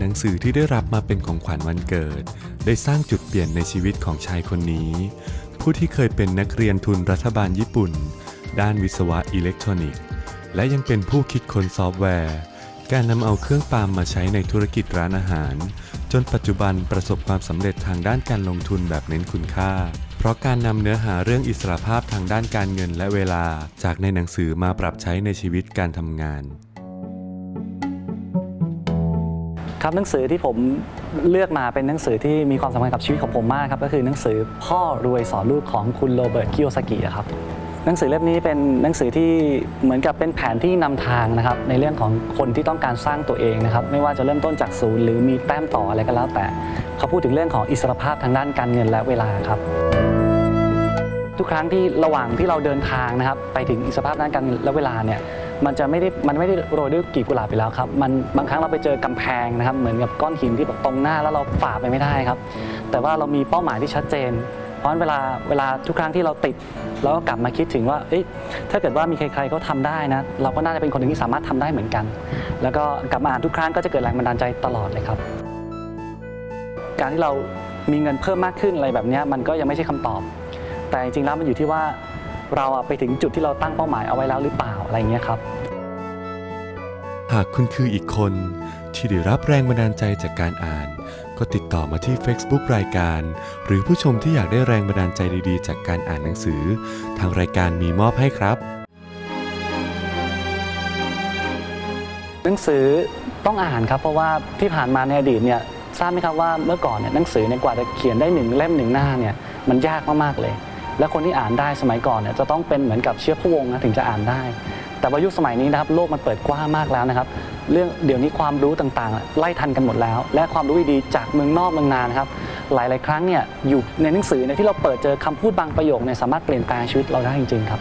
หนังสือที่ได้รับมาเป็นของขวัญวันเกิด ได้สร้างจุดเปลี่ยนในชีวิตของชายคนนี้ ผู้ที่เคยเป็นนักเรียนทุนรัฐบาลญี่ปุ่น ด้านวิศวะอิเล็กทรอนิกส์ และยังเป็นผู้คิดค้นซอฟต์แวร์ การนำเอาเครื่องปาล์มมาใช้ในธุรกิจร้านอาหาร จนปัจจุบันประสบความสำเร็จทางด้านการลงทุนแบบเน้นคุณค่าเพราะการนำเนื้อหาเรื่องอิสรภาพทางด้านการเงินและเวลาจากในหนังสือมาปรับใช้ในชีวิตการทำงาน ครับหนังสือที่ผมเลือกมาเป็นหนังสือที่มีความสำคัญกับชีวิตของผมมากครับก็คือหนังสือพ่อรวยสอนลูกของคุณโรเบิร์ตคิโยซากิครับหนังสือเล่มนี้เป็นหนังสือที่เหมือนกับเป็นแผนที่นำทางนะครับในเรื่องของคนที่ต้องการสร้างตัวเองนะครับไม่ว่าจะเริ่มต้นจากศูนย์หรือมีแต้มต่ออะไรก็แล้วแต่ เขาพูดถึงเรื่องของอิสรภาพทางด้านการเงินและเวลาครับ ทุกครั้งที่ระหว่างที่เราเดินทางนะครับไปถึงสภาพด้านการเงินและเวลาเนี่ยมันจะไม่ได้มันไม่ได้โรยด้วยกีบกุหลาบไปแล้วครับมันบางครั้งเราไปเจอกำแพงนะครับเหมือนกับก้อนหินที่แบบตรงหน้าแล้วเราฝ่าไปไม่ได้ครับ แต่ว่าเรามีเป้าหมายที่ชัดเจน เพราะฉะนั้นเวลาเวลาทุกครั้งที่เราติดเราก็กลับมาคิดถึงว่าเอ๊ะถ้าเกิดว่ามีใครๆเขาทำได้นะเราก็น่าจะเป็นคนหนึ่งที่สามารถทำได้เหมือนกัน แล้วก็กลับมาอ่านทุกครั้งก็จะเกิดแรงบันดาลใจตลอดเลยครับ การที่เรามีเงินเพิ่มมากขึ้นอะไรแบบนี้มันก็ยังไม่ใช่คำตอบ แต่จริงๆแล้วมันอยู่ที่ว่าเราอะไปถึงจุดที่เราตั้งเป้าหมายเอาไว้แล้วหรือเปล่าอะไรเงี้ยครับ หากคุณคืออีกคนที่ได้รับแรงบันดาลใจจากการอ่าน ก็ติดต่อมาที่ Facebook รายการ หรือผู้ชมที่อยากได้แรงบันดาลใจดีๆ จากการอ่านหนังสือ ทางรายการมีมอบให้ครับ หนังสือต้องอ่านครับเพราะว่าที่ผ่านมาในอดีตเนี่ยทราบไหมครับว่าเมื่อก่อนเนี่ยหนังสือเนี่ยกว่าจะเขียนได้หนึ่งเล่มหนึ่งหน้าเนี่ยมันยากมากๆเลย และคนที่อ่านได้สมัยก่อนเนี่ยจะต้องเป็นเหมือนกับเชื้อพระวงศ์นะถึงจะอ่านได้ แต่ว่ายุคสมัยนี้นะครับโลกมันเปิดกว้างมากแล้วนะครับ เรื่องเดี๋ยวนี้ความรู้ต่างๆ ไล่ทันกันหมดแล้ว และความรู้ดีๆจากเมืองนอกเมืองนานะครับหลาย ๆ ครั้งเนี่ยอยู่ในหนังสือเนี่ยที่เราเปิดเจอคำพูดบางประโยคเนี่ยสามารถเปลี่ยนแปลงชีวิตเราได้จริงๆครับ